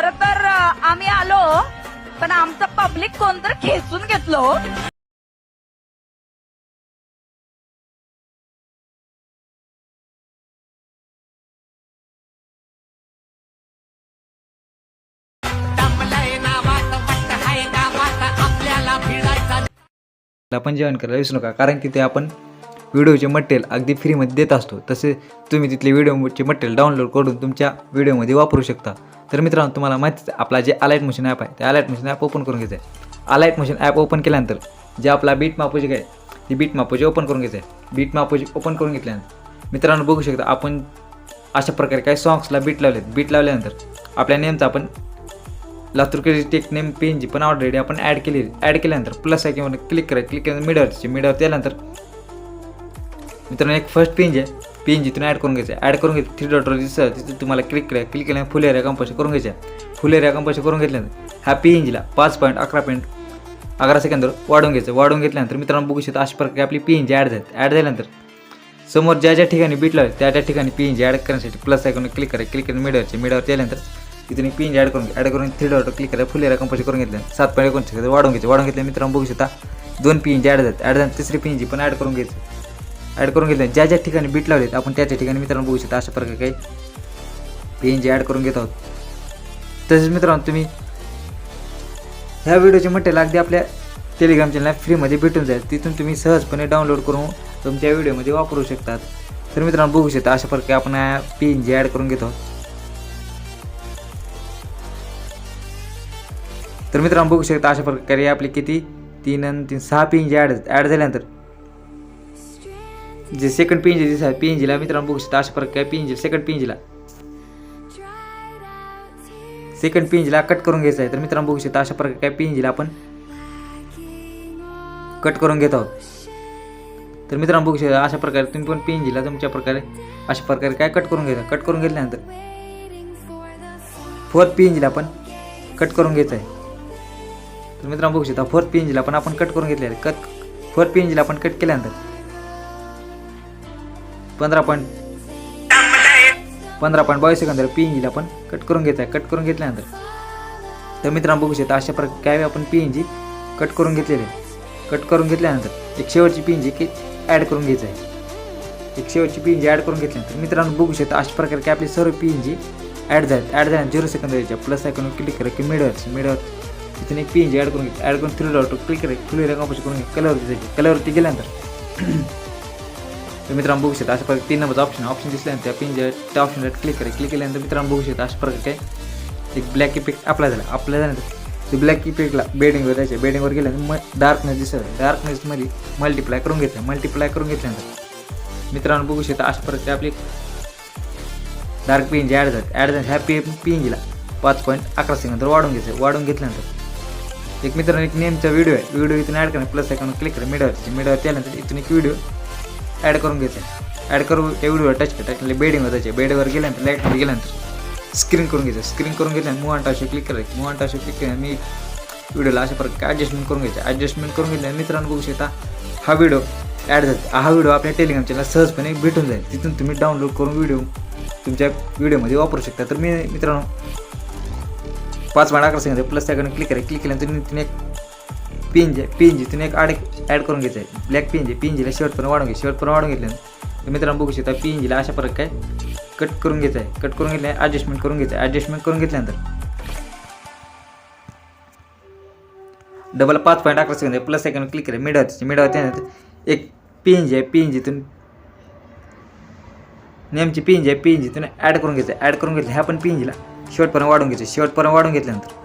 खरं तर आम्ही आलो पण आमचं पब्लिक कोणतर खेचून घेतलो आपण जेवण करायला विसरू नका कारण की ते आपण व्हिडिओचे मटेरियल अगदी फ्रीमध्ये देत असतो. तसे तुम्ही तिथले व्हिडिओचे मटेरियल डाउनलोड करून तुमच्या व्हिडिओमध्ये वापरू शकता. तर मित्रांनो तुम्हाला माहितीच आपला जे अलाईट मशीन ॲप आहे ते अलाइट मशीन ॲप ओपन करून घ्यायचं आहे. अलाईट मशीन ॲप ओपन केल्यानंतर जे आपला बीट मापोजिक आहे ती बीट मापोजी ओपन करून घ्यायचं आहे. बीट मापोजी ओपन करून घेतल्यानंतर मित्रांनो बघू शकता आपण अशा प्रकारे काही सॉंग्सला बीट लावलेत. बीट लावल्यानंतर आपल्या नेमचा आपण लातूरकडे टेक नेम पेनची पण ऑलरेडी आपण ॲड केली ॲड केल्यानंतर प्लस आहे किंवा क्लिक करायचं. क्लिक केल्यानंतर मिडरची मिडर त्यानंतर मित्रांनो एक फर्स्ट पेंज आहे. पेन जिथून ॲड करून घ्यायचं. ॲड करून घ्यायचं थ्री डॉटर दिसतं तिथे तुम्हाला क्लिक करा. क्लिक केल्याने फुल एरिया कंपल्सरी करून घ्यायचं फुल एरिया कंपल्सरी करून घेतल्यानंतर ह्या पेंजला पाच पॉईंट अकरा पॉईंट अकरा सेकंदवर वाढवून घ्यायचं. वाढवून घेतल्यानंतर मित्रांनो बघू शकता अशा प्रकारे आपली पेंज ॲड झाली. ॲड झाल्यानंतर समोर ज्या ज्या ठिकाणी बीट लावले त्या त्या ठिकाणी पेंज ॲड करण्यासाठी प्लस आयकॉन क्लिक करा. क्लिक करून मिडवरचे मिडवर गेल्यानंतर तिथून एक पेंज ॲड करून ॲड करून थ्री डॉट क्लिक करा. फुल एरिया कंपल्सरी करून घेतल्या सात पॉईंट एकोणतीस वाढवून घ्यायचं. वाढून घेतलं मित्रांनो बघू शकता दोन पेंज ॲड झाले. ॲड झाले तिसरी पेंजी पण ॲड करून घ्यायचं. ॲड करून घेतले. ज्या ज्या ठिकाणी बीट लावलेत आपण त्या त्या ठिकाणी मित्रांनो बघू शकता अशा प्रकारे काही पेंज ॲड करून घेत आहोत. तसेच मित्रांनो तुम्ही ह्या व्हिडिओचे मटेरियल अगदी आपल्या टेलिग्राम चॅनलला फ्रीमध्ये भेटून जाईल. तिथून तुम्ही सहजपणे डाउनलोड करून तुमच्या व्हिडिओमध्ये वापरू शकतात. तर मित्रांनो बघू शकता अशा प्रकारे आपण पेन जे ॲड करून घेत आहोत. तर मित्रांनो बघू शकता अशा प्रकारे आपले किती? तीन आणि तीन सहा पेन जे ॲड ॲड झाल्यानंतर जे सेकंड पेन जे दिसत पेंजीला मित्रांनो बघू शकता अशा प्रकारे पेंजी सेकंड पेंजीला सेकंड पेंजला कट करून घ्यायचं आहे तर मित्रांनो बघू शकता अशा प्रकारे काय पेंजला आपण कट करून घेत आहोत तर मित्रांनो बघू शकता अशा प्रकारे तुम्ही पण पेंजीला तुमच्या प्रकारे अशा प्रकारे काय कट करून घ्यायचं कट करून घेतल्यानंतर फोर्थ पेंजला आपण कट करून घ्यायचं आहे तर मित्रांनो बघू शकता फोर्थ जीला पण आपण कट करून घेतलेलं आहे कट फोर्थ जीला आपण कट केल्यानंतर पंधरा पॉईंट पंधरा पॉईंट बावीस सेकंद पी एन जीला आपण कट करून घेत आहे कट करून घेतल्यानंतर. तर मित्रांनो बघू शकता अशा प्रकारे काय आपण पी एन जी कट करून घेतलेले कट करून घेतल्यानंतर एक शेवटची पी एन जी की ॲड करून घ्यायचं आहे एक शेवटची पी एन जी ॲड करून घेतल्यानंतर मित्रांनो बघू शकता अशा प्रकारे काय आपली सर्व पी एन जी ॲड झाली ॲड झाल्यानंतर झिरो सेकंद यायच्या प्लस आयकॉन क्लिक करा की मिडवर मिडवर तिथून एक पी एन जी ॲड करून घ्यायची ॲड करून थ्री डॉट क्लिक करा. थ्री कंपोज करून घ्या. कलरवरती जायची. कलरवरती गेल्यानंतर तर मित्रांनो बघू शकता अशा प्रकारे तीन नंबरचा ऑप्शन ऑप्शन दिसल्यानंतर त्या पिन त्या ऑप्शनला क्लिक करा. क्लिक केल्यानंतर मित्रांनो बघू शकता अशा प्रकारे एक ब्लॅक इफेक्ट अप्लाय झाला. अप्लाय झाल्यानंतर ते ब्लॅक इफेक्टला बेडिंगवर जायचं. बेडिंगवर गेल्यानंतर मग डार्कनेस दिसत डार्कनेसमध्ये मल्टिप्लाय करून घेतलं. मल्टिप्लाय करून घेतल्यानंतर मित्रांनो बघू शकता अशा प्रकारे आपली dark P N G add झाले ॲड झाली. ह्या पे पेनजीला पाच पॉईंट अकरा सेकंद वाढून घ्यायचं. वाढून घेतल्यानंतर एक मित्रांनो एक नेमचा व्हिडिओ आहे. व्हिडिओ इथून ॲड करा. प्लस आयकॉन क्लिक करा. मिडवरची मिडवर त्यानंतर इथून एक व्हिडिओ ॲड करून घ्यायचं ॲड करून एवढीवर टच करा टाकले बेडिंगवर जायचे बेडवर गेल्यानंतर लाईटमध्ये गेल्यानंतर स्क्रीन करून घ्यायचं स्क्रीन करून घेतल्यानंतर मूव टाशो क्लिक करायचं. मूव टाशो क्लिक केल्यानंतर मी व्हिडिओला अशा प्रकारे ॲडजस्टमेंट करून घ्यायचे ॲडजस्टमेंट करून घेतल्यानंतर मित्रांनो बघू शकता हा व्हिडिओ ॲड झाला. हा व्हिडिओ आपल्या टेलिग्राम चॅनल सहजपणे भेटून जाईल. तिथून तुम्ही डाउनलोड करून व्हिडिओ तुमच्या व्हिडिओमध्ये वापरू शकता. तर मी मित्रांनो पाच मिनिट अकरा सेकंद प्लस त्याकडे क्लिक करा क्लिक केल्यानंतर तिने एक पेन जे पेन जी एक आड ॲड करून घ्यायचं आहे. ब्लॅक पेन जे पेन जीला पण वाढून घ्या पण वाढून घेतल्यानं तर मित्रांनो बघू शकता पेन जीला अशा प्रकारे काय कट करून घ्यायचं आहे. कट करून घेतल्या ॲडजस्टमेंट करून घ्यायचं आहे. ॲडजस्टमेंट करून घेतल्यानंतर डबल पाच पॉईंट अकरा सेकंद प्लस सेकंड क्लिक करा. मिडवरती मिडवरती त्यानंतर एक पेन जी आहे. पेन जीतून नेमची पेन जी आहे. पेन जीतून ॲड करून घ्यायचं ॲड करून घेतलं ह्या पण पेन जीला शेवटपर्यंत वाढून घ्यायचं शेवटपर्यंत वाढून घेतल्यानंतर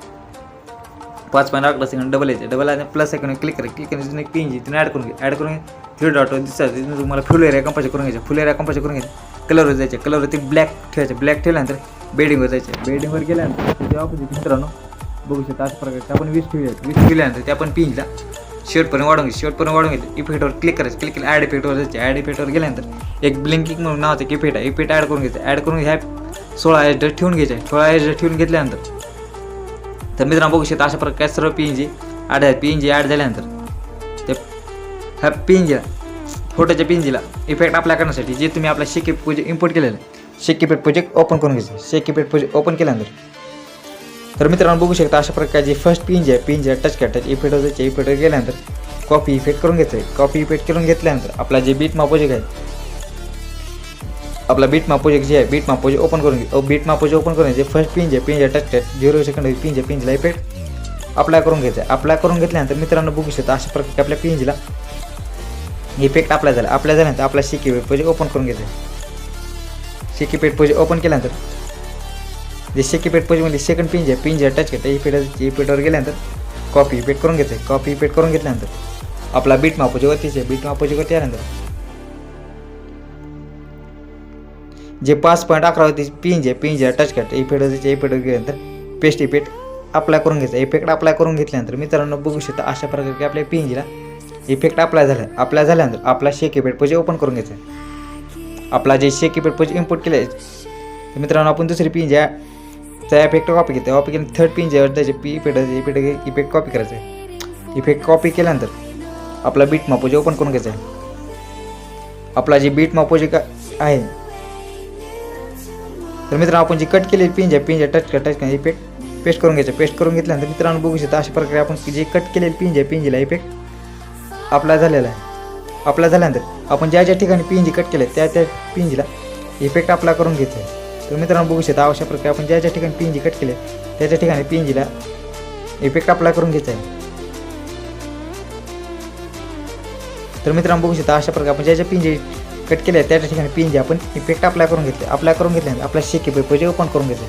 पाच पॉईंट अकरा सेकंड डबल यायचे. डबल आणि प्लस सेकंड क्लिक करा. क्लिक करून पिन जी तिने ॲड करून घ्या ॲड करून थ्री डॉट दिसतात तिथून तुम्हाला फुल एरिया कंपास करून घ्यायचं. फुल एरिया कंपास करून घ्यायचं. कलरवर जायचे. कलरवरती ब्लॅक ठेवायचं. ब्लॅक ठेवल्यानंतर बेडिंगवर जायचे. बेडिंगवर गेल्यानंतर त्याच्या ऑपोजिट मित्रांनो बघू शकता अशा प्रकारे आपण वीस ठेवूया. वीस ठेवल्यानंतर ते आपण पिंजला शेवटपर्यंत वाढून घ्यायचं. शेवटपर्यंत वाढून घ्यायचं. इफेक्टवर क्लिक करायचं. क्लिक केलं ॲड इफेक्टवर जायचे. ॲड इफेक्टवर गेल्यानंतर एक ब्लिंकिंग म्हणून नावाचं एक इफेक्ट आहे. इफेक्ट ॲड करून घ्यायचं. ॲड करून ह्या सोळा एच ठेवून घ्यायचे. सोळा एच ठेवून घेतल्यानंतर तर मित्रांनो बघू शकता अशा प्रकारे सर्व पी एन जी ॲड आहेत. पी एन जी ॲड झाल्यानंतर ते ह्या पी एन जीला फोटोच्या पी एन जीला इफेक्ट अप्लाय करण्यासाठी जे तुम्ही आपला शेकी प्रोजेक्ट इम्पोर्ट केलेलं शेक प्रोजेक्ट ओपन करून घ्यायचं. शेक इफेक्ट प्रोजेक्ट ओपन केल्यानंतर. तर मित्रांनो बघू शकता अशा प्रकारे जे फर्स्ट पी एन जी आहे पिंज आहे टच कॅटच इफेक्ट होतं इफेक्ट गेल्यानंतर कॉपी इफेक्ट करून घ्यायचं आहे कॉपी इफेक्ट करून घेतल्यानंतर आपला जे बीट मापोजिक आहे आपला बीट मापोजिक जे आहे बीट मापोज ओपन करून घे. बीट मापोज ओपन करून घ्यायचे फर्स्ट पिंज आहे पिंज आहे टच झिरो सेकंड पिंज आहे पिंजला इफेक्ट अप्लाय करून घ्यायचं आहे. अप्लाय करून घेतल्यानंतर मित्रांनो बघू शकता अशा प्रकारे आपल्या पिंजला इफेक्ट अप्लाय झाला. अप्लाय झाल्यानंतर आपला शिकी पेट पोजे ओपन करून घ्यायचं आहे. शिकी पेट पोजे ओपन केल्यानंतर जे शिकी पेट पोजेमध्ये सेकंड पिंज आहे पिंज आहे टच करते इफेक्ट इफेक्टवर गेल्यानंतर कॉपी इफेक्ट करून घ्यायचं कॉपी इफेक्ट करून घेतल्यानंतर आपला बीट मापोजे वरतीच आहे बीट मापोजे वरती आल्यानंतर जे पाच पॉईंट अकरा होती पिंज आहे पिंज आहे टच कट इफेक्ट इफेक्ट गेल्यानंतर पेस्ट इफेक्ट अप्लाय करून घ्यायचा इफेक्ट अप्लाय करून घेतल्यानंतर मित्रांनो बघू शकता अशा प्रकारे आपल्या पिंजला इफेक्ट अप्लाय झाला. अप्लाय झाल्यानंतर आपला शेक इफेक्ट पजे ओपन करून घ्यायचा. आहे. आपला जे शेक इफेक्ट पजे इम्पोर्ट केलं आहे तर मित्रांनो आपण दुसरी पिंज आहे त्या इफेक्ट कॉपी घेतो कॉपी केलं थर्ड पिंज आहे त्याचे P effect effect effect copy करायचं आहे इफेक्ट कॉपी केल्यानंतर आपला बीट मापोजे ओपन करून घ्यायचा आहे. आपला जे बीट मापोजे का आहे तर मित्रांनो, आपण जी कट केलेली पिंज आहे पिंज टच कर टच कर इफ़ेक्ट पेस्ट करून घ्यायचं. पेस्ट करून घेतल्यानंतर मित्रांनो, बघू शकता अशा प्रकारे आपण जे कट केलेली पिंज आहे पिंजीला इफ़ेक्ट अप्लाय झालेला आहे. अप्लाय झाल्यानंतर आपण ज्या ज्या ठिकाणी पिंजी कट केले त्या त्या पिंजीला इफ़ेक्ट अप्लाय करून आहे तर मित्रांनो, बघू शकता अशा प्रकारे आपण ज्या ज्या ठिकाणी पिंजी कट केले त्या त्या ठिकाणी पिंजीला इफ़ेक्ट अप्लाय करून घ्यायचा आहे तर मित्रांनो, बघू शकता अशा प्रकारे आपण ज्या ज्या पिंजी कट केले त्या त्या ठिकाणी जे आपण इफेक्ट अप्लाय करून घेतले. अप्लाय करून घेतल्यानंतर आपला शेकी पेट पोजे ओपन करून घेतले.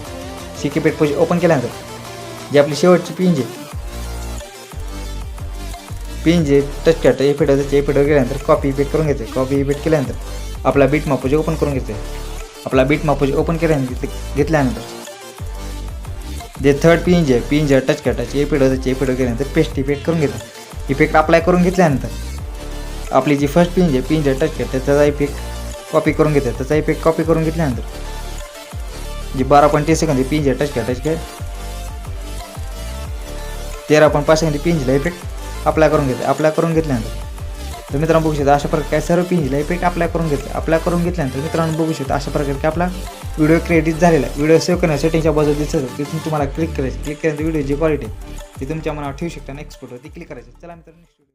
शेकी पेट पोजे ओपन केल्यानंतर जे आपली शेवटची पिन जे पिन जे टच करतं इफेक्ट होतं इफेक्टवर गेल्यानंतर कॉपी इफेक्ट करून घेते कॉपी इफेक्ट केल्यानंतर आपला बीट मापोजे ओपन करून घेते आपला बीट मापोजे ओपन केल्यानंतर घेतल्यानंतर जे थर्ड पिंज आहे पिंज आहे टच करटाचे इफेक्ट होतं इफेक्ट गेल्यानंतर पेस्ट इफेक्ट करून घेतो इफेक्ट अप्लाय करून घेतल्यानंतर आपली जी फर्स्ट पिंज आहे पिंज टच करते त्याचा इफेक्ट कॉपी करून घेतात त्याचा इफेक्ट कॉपी करून घेतल्यानंतर जी बारा पॉईंट तीस सेकंद पिंज आहे टच कर टच कर. तेरा पॉईंट पाच सेकंद पिंजला इफेक्ट अप्लाय करून घेते अप्लाय करून घेतल्यानंतर. तर मित्रांनो बघू शकता अशा प्रकारे सर्व पिंजला इफेक्ट अप्लाय करून घेतले. अप्लाय करून घेतल्यानंतर मित्रांनो बघू शकता अशा प्रकारे की आपला व्हिडिओ क्रेडिट झालेला आहे. व्हिडिओ सेव्ह करण्या सेटिंगच्या बाजू दिसत तिथून तुम्हाला क्लिक करायचं. क्लिक केल्यानंतर व्हिडिओ जी क्वालिटी ती तुमच्या मनावर ठेवू शकता नेक्स्ट फोटो ती क्लिक करायची. चला मित्रांनो नेक्स्ट